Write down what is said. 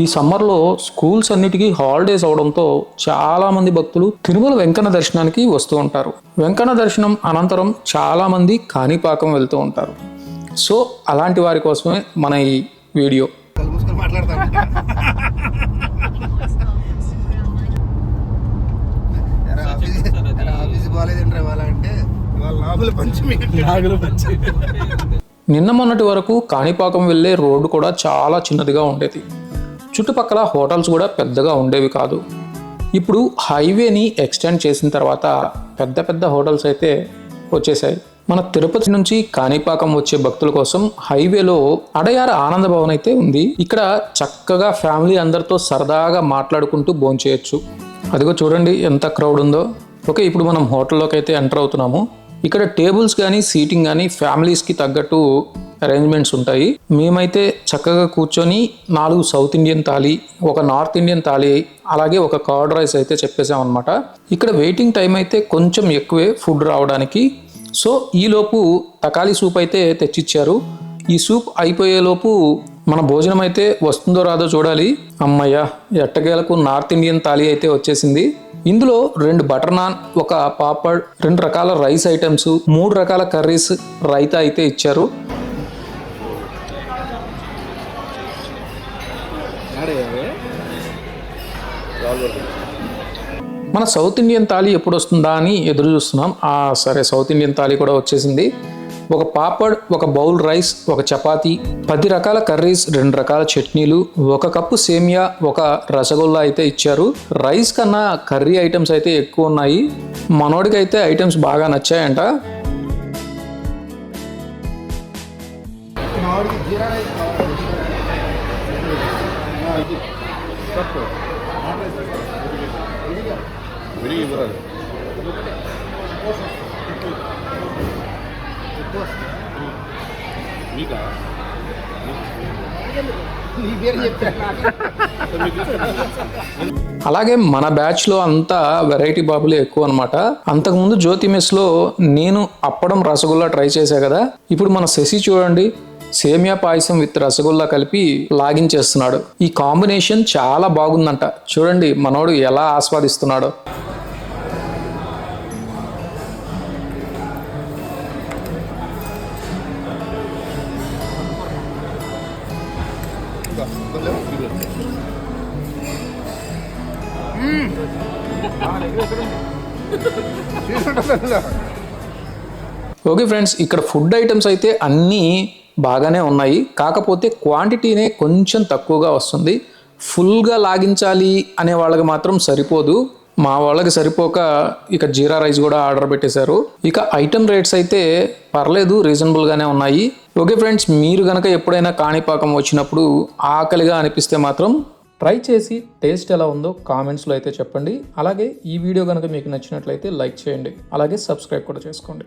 ఈ సమ్మర్లో స్కూల్స్ అన్నిటికీ హాలిడేస్ అవడంతో చాలా మంది భక్తులు తిరుమల వెంకన్న దర్శనానికి వస్తూ ఉంటారు. వెంకన్న దర్శనం అనంతరం చాలా మంది కాణిపాకం వెళ్తూ ఉంటారు. సో అలాంటి వారి కోసమే మన ఈ వీడియో. నిన్న మొన్నటి వరకు కాణిపాకం వెళ్ళే రోడ్డు కూడా చాలా చిన్నదిగా ఉండేది. చుట్టుపక్కల హోటల్స్ కూడా పెద్దగా ఉండేవి కాదు. ఇప్పుడు హైవేని ఎక్స్టెండ్ చేసిన తర్వాత పెద్ద పెద్ద హోటల్స్ అయితే వచ్చేసాయి మన తిరుపతి నుంచి కాణిపాకం వచ్చే భక్తుల కోసం హైవేలో అడయార ఆనంద భవన్ అయితే ఉంది. ఇక్కడ చక్కగా ఫ్యామిలీ అందరితో సరదాగా మాట్లాడుకుంటూ భోంచేయచ్చు. అదిగో చూడండి ఎంత క్రౌడ్ ఉందో. ఓకే ఇప్పుడు మనం హోటల్లోకి అయితే ఎంటర్ అవుతున్నాము. ఇక్కడ టేబుల్స్ కానీ సీటింగ్ కానీ ఫ్యామిలీస్కి తగ్గట్టు అరేంజ్మెంట్స్ ఉంటాయి. మేమైతే చక్కగా కూర్చొని నాలుగు సౌత్ ఇండియన్ థాలీ ఒక నార్త్ ఇండియన్ థాలీ అలాగే ఒక కర్డ్ రైస్ అయితే చెప్పేసాం అనమాట ఇక్కడ వెయిటింగ్ టైం అయితే కొంచెం ఎక్కువే ఫుడ్ రావడానికి. సో ఈలోపు తకాలి సూప్ అయితే తెచ్చిచ్చారు. ఈ సూప్ అయిపోయేలోపు మన భోజనం అయితే వస్తుందో రాదో చూడాలి. అమ్మయ్య ఎట్టగేలకు నార్త్ ఇండియన్ థాలీ అయితే వచ్చేసింది. ఇందులో రెండు బటర్ నాన్ ఒక పాపడ్ రెండు రకాల రైస్ ఐటమ్స్ మూడు రకాల కర్రీస్ రైతా అయితే ఇచ్చారు. మన సౌత్ ఇండియన్ థాలీ ఎప్పుడు వస్తుందా అని ఎదురు చూస్తున్నాం. ఆ సరే సౌత్ ఇండియన్ థాలీ కూడా వచ్చేసింది. ఒక పాపడ్ ఒక బౌల్ రైస్ ఒక చపాతీ పది రకాల కర్రీస్ రెండు రకాల చట్నీలు ఒక కప్పు సేమియా ఒక రసగుల్లా అయితే ఇచ్చారు. రైస్ కన్నా కర్రీ ఐటమ్స్ అయితే ఎక్కువ ఉన్నాయి. మనోడికి అయితే ఐటమ్స్ బాగా నచ్చాయంట. జీరా రైస్ నీ పేరు చెప్పా అలాగే మన బ్యాచ్లో అంతా వెరైటీ బాబులే ఎక్కువ అనమాట అంతకుముందు జ్యోతి మెస్లో నేను అప్పడం రసగుల్లా ట్రై చేశా కదా. ఇప్పుడు మన శశి చూడండి. సేమియా పాయసం విత్ రసగుల్లా కలిపి లాగించేస్తున్నాడు ఈ కాంబినేషన్ చాలా బాగుందంట. చూడండి మనోడు ఎలా ఆస్వాదిస్తున్నాడో. ఓకే ఫ్రెండ్స్ ఇక్కడ ఫుడ్ ఐటమ్స్ అయితే అన్నీ బాగానే ఉన్నాయి. కాకపోతే క్వాంటిటీనే కొంచెం తక్కువగా వస్తుంది. ఫుల్గా లాగించాలి అనే వాళ్ళకి మాత్రం సరిపోదు. మా వాళ్ళకి సరిపోక ఇక జీరా రైస్ కూడా ఆర్డర్ పెట్టేశారు. ఇక ఐటమ్ రేట్స్ అయితే పర్లేదు రీజనబుల్గానే ఉన్నాయి. ఓకే ఫ్రెండ్స్ మీరు కనుక ఎప్పుడైనా కాణిపాకం వచ్చినప్పుడు ఆకలిగా అనిపిస్తే మాత్రం ట్రై చేసి టేస్ట్ ఎలా ఉందో కామెంట్స్లో అయితే చెప్పండి. అలాగే ఈ వీడియో కనుక మీకు నచ్చినట్లయితే లైక్ చేయండి. అలాగే సబ్స్క్రైబ్ కూడా చేసుకోండి.